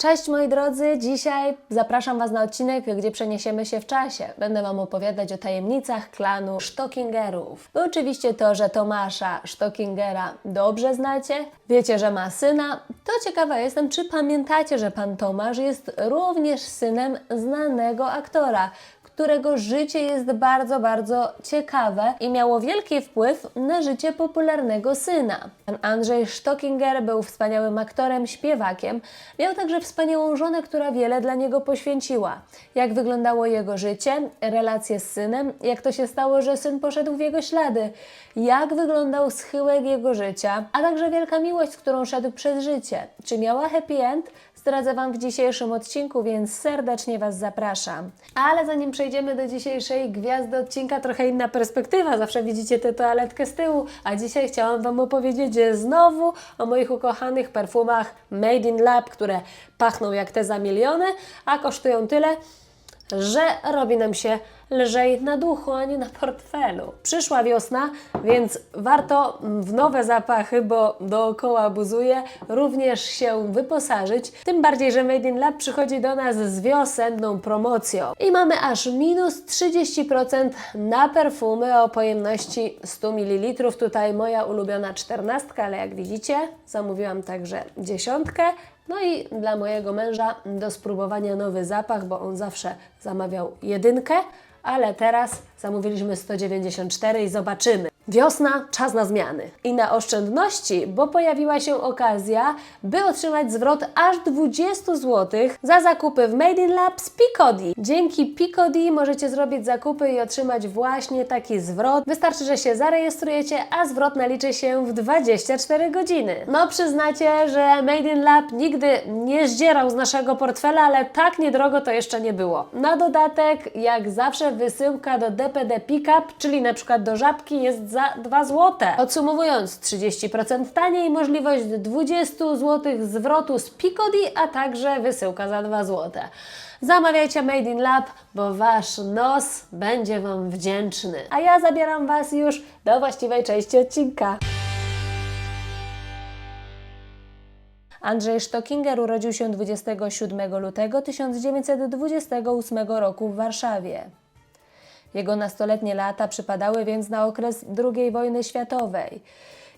Cześć moi drodzy, dzisiaj zapraszam Was na odcinek, gdzie przeniesiemy się w czasie. Będę Wam opowiadać o tajemnicach klanu Stockingerów. No oczywiście to, że Tomasza Stockingera dobrze znacie, wiecie, że ma syna. To ciekawa jestem, czy pamiętacie, że pan Tomasz jest również synem znanego aktora, którego życie jest bardzo, bardzo ciekawe i miało wielki wpływ na życie popularnego syna. Pan Andrzej Stockinger był wspaniałym aktorem, śpiewakiem. Miał także wspaniałą żonę, która wiele dla niego poświęciła. Jak wyglądało jego życie, relacje z synem, jak to się stało, że syn poszedł w jego ślady, jak wyglądał schyłek jego życia, a także wielka miłość, z którą szedł przez życie. Czy miała happy end? Zdradzę Wam w dzisiejszym odcinku, więc serdecznie Was zapraszam. Ale zanim przejdziemy do dzisiejszej gwiazdy odcinka, trochę inna perspektywa. Zawsze widzicie tę toaletkę z tyłu, a dzisiaj chciałam Wam opowiedzieć znowu o moich ukochanych perfumach Made in Lab, które pachną jak te za miliony, a kosztują tyle, że robi nam się lżej na duchu, a nie na portfelu. Przyszła wiosna, więc warto w nowe zapachy, bo dookoła buzuje, również się wyposażyć. Tym bardziej, że Made in Lab przychodzi do nas z wiosenną promocją. I mamy aż minus 30% na perfumy o pojemności 100 ml. Tutaj moja ulubiona czternastka, ale jak widzicie, zamówiłam także dziesiątkę. No i dla mojego męża do spróbowania nowy zapach, bo on zawsze zamawiał jedynkę, ale teraz zamówiliśmy 194 i zobaczymy. Wiosna, czas na zmiany. I na oszczędności, bo pojawiła się okazja, by otrzymać zwrot aż 20 zł za zakupy w Made in Lab z Picody. Dzięki Picody możecie zrobić zakupy i otrzymać właśnie taki zwrot. Wystarczy, że się zarejestrujecie, a zwrot naliczy się w 24 godziny. No przyznacie, że Made in Lab nigdy nie zdzierał z naszego portfela, ale tak niedrogo to jeszcze nie było. Na dodatek, jak zawsze, wysyłka do DPD Pickup, czyli na przykład do żabki, jest za 2 zł. Podsumowując, 30% taniej, możliwość 20 zł zwrotu z Picody, a także wysyłka za 2 zł. Zamawiajcie Made in Lab, bo Wasz nos będzie Wam wdzięczny. A ja zabieram Was już do właściwej części odcinka. Andrzej Stockinger urodził się 27 lutego 1928 roku w Warszawie. Jego nastoletnie lata przypadały więc na okres II wojny światowej.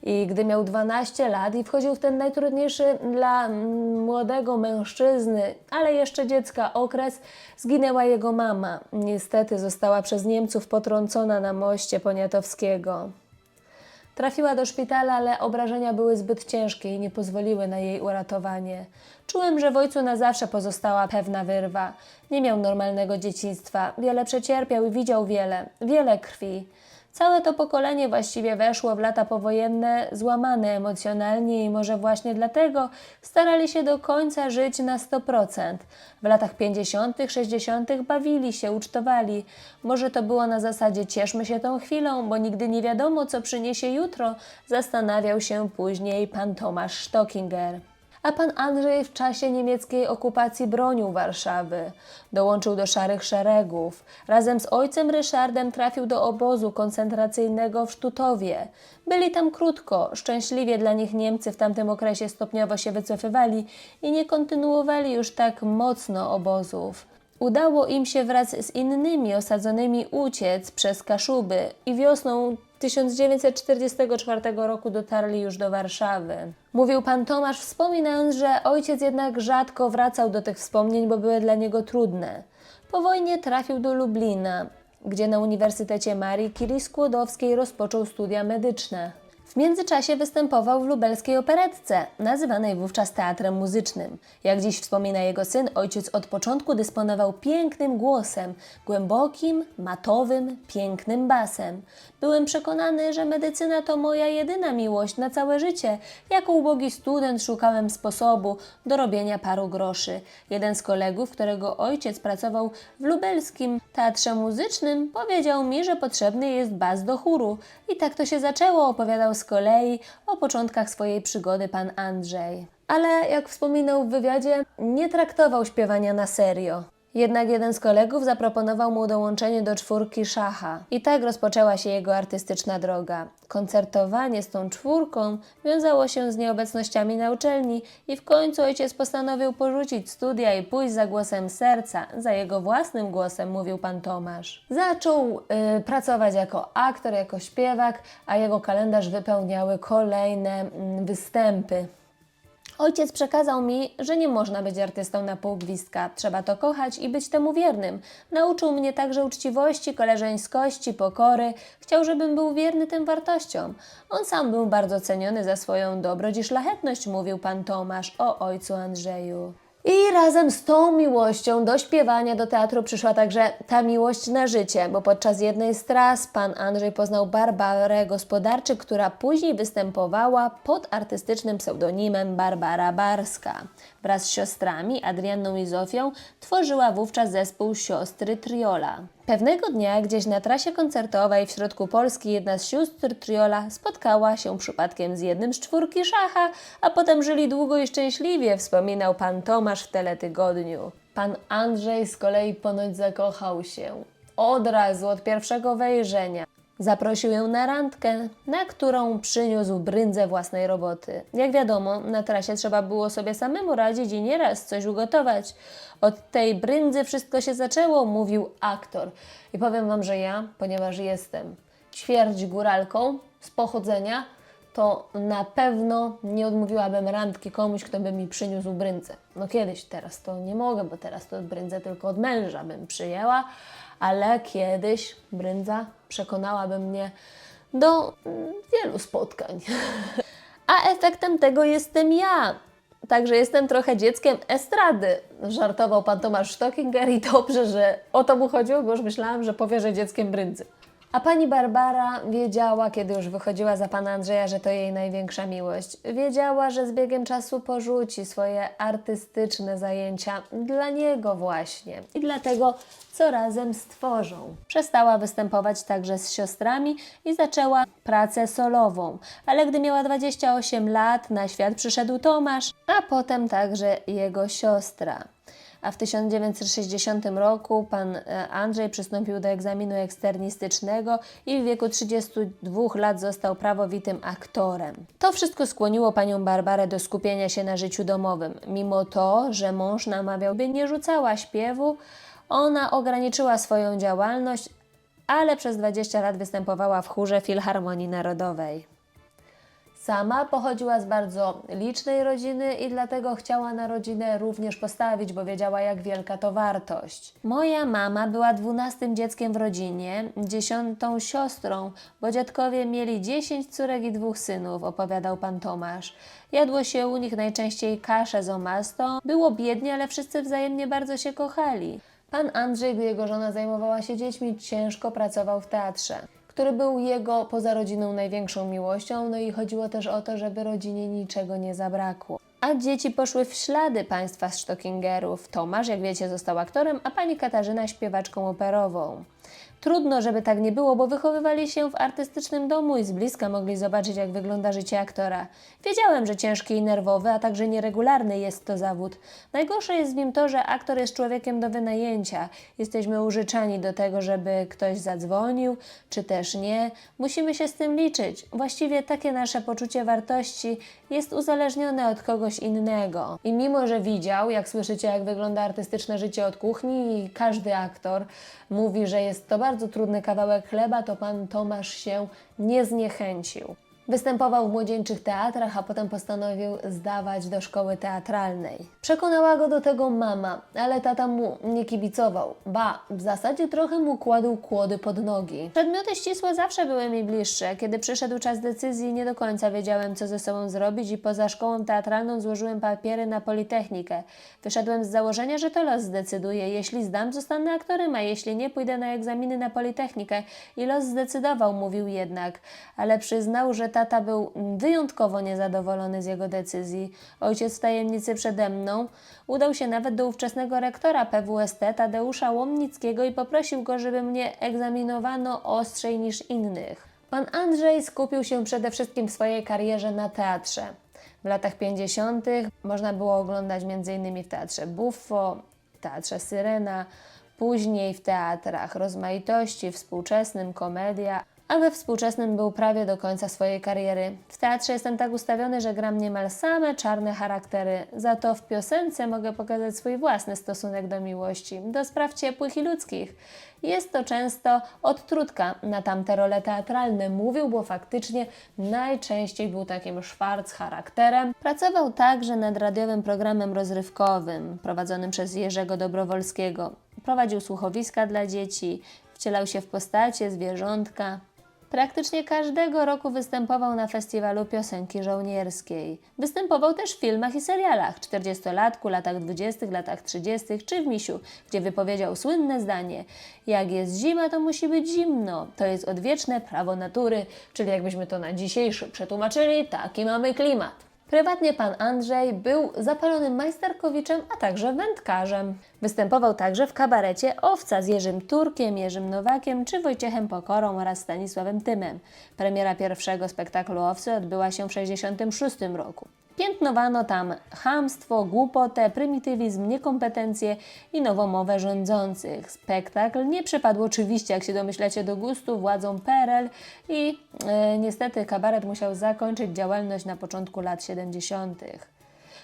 I gdy miał 12 lat i wchodził w ten najtrudniejszy dla młodego mężczyzny, ale jeszcze dziecka okres, zginęła jego mama. Niestety została przez Niemców potrącona na moście Poniatowskiego. Trafiła do szpitala, ale obrażenia były zbyt ciężkie i nie pozwoliły na jej uratowanie. Czułem, że w ojcu na zawsze pozostała pewna wyrwa. Nie miał normalnego dzieciństwa, wiele przecierpiał i widział wiele, wiele krwi. Całe to pokolenie właściwie weszło w lata powojenne złamane emocjonalnie i może właśnie dlatego starali się do końca żyć na 100%. W latach 50., 60. bawili się, ucztowali. Może to było na zasadzie cieszmy się tą chwilą, bo nigdy nie wiadomo, co przyniesie jutro, zastanawiał się później pan Tomasz Stockinger a pan Andrzej w czasie niemieckiej okupacji bronił Warszawy. Dołączył do szarych szeregów. Razem z ojcem Ryszardem trafił do obozu koncentracyjnego w Sztutowie. Byli tam krótko, szczęśliwie dla nich Niemcy w tamtym okresie stopniowo się wycofywali i nie kontynuowali już tak mocno obozów. Udało im się wraz z innymi osadzonymi uciec przez Kaszuby i wiosną 1944 roku dotarli już do Warszawy. Mówił pan Tomasz, wspominając, że ojciec jednak rzadko wracał do tych wspomnień, bo były dla niego trudne. Po wojnie trafił do Lublina, gdzie na Uniwersytecie Marii Curie Skłodowskiej rozpoczął studia medyczne. W międzyczasie występował w lubelskiej operetce, nazywanej wówczas teatrem muzycznym. Jak dziś wspomina jego syn, ojciec od początku dysponował pięknym głosem, głębokim, matowym, pięknym basem. Byłem przekonany, że medycyna to moja jedyna miłość na całe życie. Jako ubogi student szukałem sposobu do robienia paru groszy. Jeden z kolegów, którego ojciec pracował w lubelskim teatrze muzycznym, powiedział mi, że potrzebny jest bas do chóru. I tak to się zaczęło, opowiadał z kolei o początkach swojej przygody pan Andrzej. Ale jak wspominał w wywiadzie, nie traktował śpiewania na serio. Jednak jeden z kolegów zaproponował mu dołączenie do czwórki szacha. I tak rozpoczęła się jego artystyczna droga. Koncertowanie z tą czwórką wiązało się z nieobecnościami na uczelni i w końcu ojciec postanowił porzucić studia i pójść za głosem serca. Za jego własnym głosem mówił pan Tomasz. Zaczął y, pracować jako aktor, jako śpiewak, a jego kalendarz wypełniały kolejne mm, występy. Ojciec przekazał mi, że nie można być artystą na pół gwizdka, trzeba to kochać i być temu wiernym. Nauczył mnie także uczciwości, koleżeńskości, pokory. Chciał, żebym był wierny tym wartościom. On sam był bardzo ceniony za swoją dobroć i szlachetność, mówił pan Tomasz o ojcu Andrzeju. I razem z tą miłością do śpiewania, do teatru przyszła także ta miłość na życie, bo podczas jednej z tras pan Andrzej poznał Barbarę Gospodarczyk, która później występowała pod artystycznym pseudonimem Barbara Barska. Wraz z siostrami Adrianną i Zofią tworzyła wówczas zespół Siostry Triola. Pewnego dnia gdzieś na trasie koncertowej w środku Polski jedna z sióstr Triola spotkała się przypadkiem z jednym z czwórki szacha, a potem żyli długo i szczęśliwie, wspominał pan Tomasz w teletygodniu. Pan Andrzej z kolei ponoć zakochał się. Od razu, od pierwszego wejrzenia. Zaprosił ją na randkę, na którą przyniósł bryndzę własnej roboty. Jak wiadomo, na trasie trzeba było sobie samemu radzić i nieraz coś ugotować. Od tej brindzy wszystko się zaczęło, mówił aktor. I powiem Wam, że ja, ponieważ jestem ćwierć góralką z pochodzenia, to na pewno nie odmówiłabym randki komuś, kto by mi przyniósł bryndzę. No kiedyś, teraz to nie mogę, bo teraz to bryndzę tylko od męża bym przyjęła, ale kiedyś brędza przekonałaby mnie do wielu spotkań. A efektem tego jestem ja. Także jestem trochę dzieckiem estrady. Żartował pan Tomasz Stockinger i dobrze, że o to mu chodziło, bo już myślałam, że powie, że dzieckiem brędzy. A pani Barbara wiedziała, kiedy już wychodziła za pana Andrzeja, że to jej największa miłość. Wiedziała, że z biegiem czasu porzuci swoje artystyczne zajęcia dla niego właśnie. I dlatego co razem stworzą. Przestała występować także z siostrami i zaczęła pracę solową. Ale gdy miała 28 lat, na świat przyszedł Tomasz, a potem także jego siostra a w 1960 roku pan e, Andrzej przystąpił do egzaminu eksternistycznego i w wieku 32 lat został prawowitym aktorem. To wszystko skłoniło panią Barbarę do skupienia się na życiu domowym. Mimo to, że mąż namawiał, by nie rzucała śpiewu, ona ograniczyła swoją działalność, ale przez 20 lat występowała w chórze Filharmonii Narodowej. Sama pochodziła z bardzo licznej rodziny i dlatego chciała na rodzinę również postawić, bo wiedziała, jak wielka to wartość. Moja mama była dwunastym dzieckiem w rodzinie, dziesiątą siostrą, bo dziadkowie mieli dziesięć córek i dwóch synów, opowiadał pan Tomasz. Jadło się u nich najczęściej kaszę z omastą. Było biednie, ale wszyscy wzajemnie bardzo się kochali. Pan Andrzej, gdy jego żona zajmowała się dziećmi, ciężko pracował w teatrze który był jego poza rodziną największą miłością, no i chodziło też o to, żeby rodzinie niczego nie zabrakło. A dzieci poszły w ślady państwa Stockingerów. Tomasz, jak wiecie, został aktorem, a pani Katarzyna śpiewaczką operową. Trudno, żeby tak nie było, bo wychowywali się w artystycznym domu i z bliska mogli zobaczyć, jak wygląda życie aktora. Wiedziałem, że ciężki i nerwowy, a także nieregularny jest to zawód. Najgorsze jest w nim to, że aktor jest człowiekiem do wynajęcia. Jesteśmy użyczani do tego, żeby ktoś zadzwonił, czy też nie. Musimy się z tym liczyć. Właściwie takie nasze poczucie wartości jest uzależnione od kogoś innego. I mimo, że widział, jak słyszycie, jak wygląda artystyczne życie od kuchni i każdy aktor mówi, że jest to bardzo trudny kawałek chleba, to pan Tomasz się nie zniechęcił. Występował w młodzieńczych teatrach, a potem postanowił zdawać do szkoły teatralnej. Przekonała go do tego mama, ale tata mu nie kibicował. Ba, w zasadzie trochę mu kładł kłody pod nogi. Przedmioty ścisłe zawsze były mi bliższe. Kiedy przyszedł czas decyzji, nie do końca wiedziałem, co ze sobą zrobić i poza szkołą teatralną złożyłem papiery na Politechnikę. Wyszedłem z założenia, że to los zdecyduje. Jeśli zdam, zostanę aktorem, a jeśli nie, pójdę na egzaminy na Politechnikę. I los zdecydował, mówił jednak. Ale przyznał, że tata był wyjątkowo niezadowolony z jego decyzji. Ojciec tajemnicy przede mną udał się nawet do ówczesnego rektora PWST Tadeusza Łomnickiego i poprosił go, żeby mnie egzaminowano ostrzej niż innych. Pan Andrzej skupił się przede wszystkim w swojej karierze na teatrze. W latach 50. można było oglądać m.in. w teatrze Buffo, Teatrze Syrena, później w teatrach rozmaitości, współczesnym, komedia, a we współczesnym był prawie do końca swojej kariery. W teatrze jestem tak ustawiony, że gram niemal same czarne charaktery, za to w piosence mogę pokazać swój własny stosunek do miłości, do spraw ciepłych i ludzkich. Jest to często odtrutka na tamte role teatralne, mówił, bo faktycznie najczęściej był takim szwarc charakterem. Pracował także nad radiowym programem rozrywkowym prowadzonym przez Jerzego Dobrowolskiego. Prowadził słuchowiska dla dzieci, wcielał się w postacie zwierzątka. Praktycznie każdego roku występował na festiwalu piosenki żołnierskiej. Występował też w filmach i serialach 40-latku, latach 20., latach 30. czy w Misiu, gdzie wypowiedział słynne zdanie: Jak jest zima, to musi być zimno. To jest odwieczne prawo natury, czyli jakbyśmy to na dzisiejszy przetłumaczyli, taki mamy klimat. Prywatnie pan Andrzej był zapalonym majsterkowiczem, a także wędkarzem. Występował także w kabarecie Owca z Jerzym Turkiem, Jerzym Nowakiem czy Wojciechem Pokorą oraz Stanisławem Tymem. Premiera pierwszego spektaklu Owcy odbyła się w 1966 roku. Piętnowano tam chamstwo, głupotę, prymitywizm, niekompetencje i nowomowę rządzących. Spektakl nie przypadł oczywiście, jak się domyślacie, do gustu władzom PRL i e, niestety kabaret musiał zakończyć działalność na początku lat 70.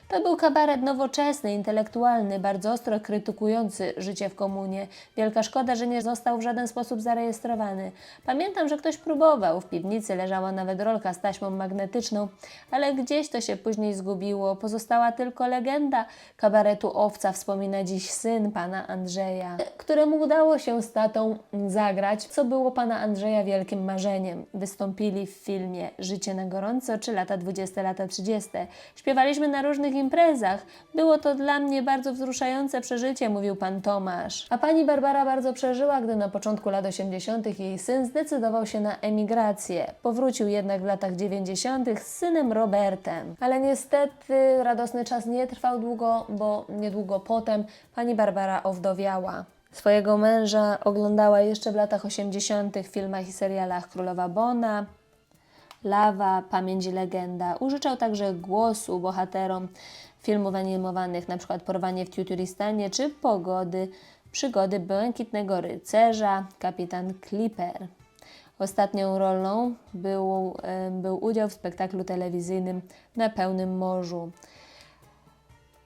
To był kabaret nowoczesny, intelektualny, bardzo ostro krytykujący życie w komunie. Wielka szkoda, że nie został w żaden sposób zarejestrowany. Pamiętam, że ktoś próbował. W piwnicy leżała nawet rolka z taśmą magnetyczną, ale gdzieś to się później zgubiło. Pozostała tylko legenda kabaretu Owca, wspomina dziś syn pana Andrzeja, któremu udało się z tatą zagrać, co było pana Andrzeja wielkim marzeniem. Wystąpili w filmie Życie na gorąco czy lata 20, lata 30. Śpiewaliśmy na różnych imprezach. Było to dla mnie bardzo wzruszające przeżycie, mówił pan Tomasz. A pani Barbara bardzo przeżyła, gdy na początku lat 80. jej syn zdecydował się na emigrację. Powrócił jednak w latach 90. z synem Robertem. Ale niestety radosny czas nie trwał długo, bo niedługo potem pani Barbara owdowiała. Swojego męża oglądała jeszcze w latach 80. w filmach i serialach Królowa Bona, Lawa, Pamięć i Legenda. Użyczał także głosu bohaterom filmów animowanych, np. Porwanie w Tuturistanie czy Pogody, Przygody Błękitnego Rycerza, Kapitan Clipper. Ostatnią rolą był, e, był udział w spektaklu telewizyjnym Na pełnym morzu.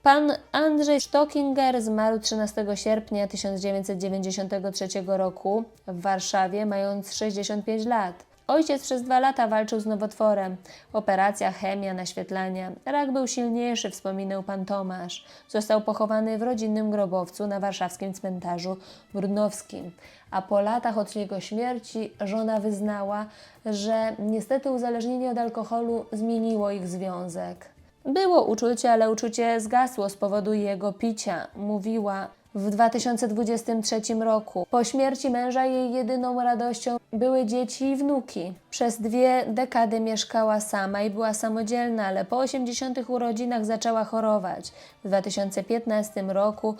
Pan Andrzej Stockinger zmarł 13 sierpnia 1993 roku w Warszawie, mając 65 lat. Ojciec przez dwa lata walczył z nowotworem. Operacja, chemia, naświetlania. Rak był silniejszy, wspominał pan Tomasz. Został pochowany w rodzinnym grobowcu na warszawskim cmentarzu Brudnowskim. A po latach od jego śmierci żona wyznała, że niestety uzależnienie od alkoholu zmieniło ich związek. Było uczucie, ale uczucie zgasło z powodu jego picia. Mówiła w 2023 roku. Po śmierci męża jej jedyną radością były dzieci i wnuki. Przez dwie dekady mieszkała sama i była samodzielna, ale po 80 urodzinach zaczęła chorować. W 2015 roku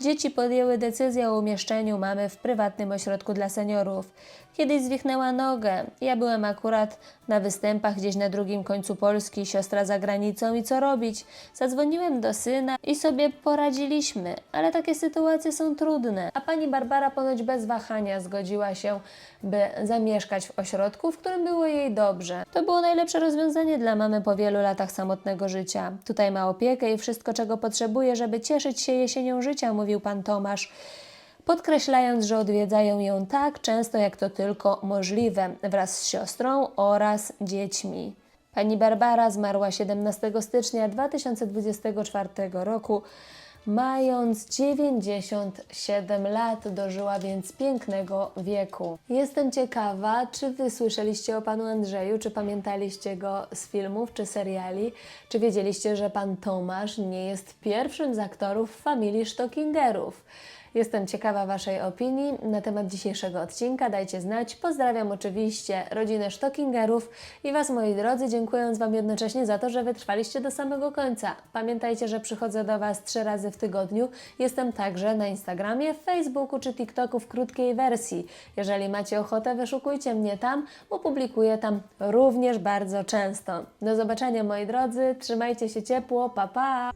Dzieci podjęły decyzję o umieszczeniu mamy w prywatnym ośrodku dla seniorów. Kiedyś zwichnęła nogę. Ja byłem akurat na występach gdzieś na drugim końcu Polski, siostra za granicą i co robić? Zadzwoniłem do syna i sobie poradziliśmy, ale takie sytuacje są trudne. A pani Barbara ponoć bez wahania zgodziła się, by zamieszkać w ośrodku, w którym było jej dobrze. To było najlepsze rozwiązanie dla mamy po wielu latach samotnego życia. Tutaj ma opiekę i wszystko, czego potrzebuje, żeby cieszyć się jesienią życia, mówił pan Tomasz podkreślając, że odwiedzają ją tak często, jak to tylko możliwe, wraz z siostrą oraz dziećmi. Pani Barbara zmarła 17 stycznia 2024 roku, mając 97 lat, dożyła więc pięknego wieku. Jestem ciekawa, czy wy słyszeliście o panu Andrzeju, czy pamiętaliście go z filmów czy seriali, czy wiedzieliście, że pan Tomasz nie jest pierwszym z aktorów w familii Stockingerów. Jestem ciekawa Waszej opinii na temat dzisiejszego odcinka. Dajcie znać. Pozdrawiam oczywiście rodzinę Stockingerów i Was, moi drodzy, dziękując Wam jednocześnie za to, że wytrwaliście do samego końca. Pamiętajcie, że przychodzę do Was trzy razy w tygodniu. Jestem także na Instagramie, Facebooku czy TikToku w krótkiej wersji. Jeżeli macie ochotę, wyszukujcie mnie tam, bo publikuję tam również bardzo często. Do zobaczenia, moi drodzy. Trzymajcie się ciepło. Pa, pa!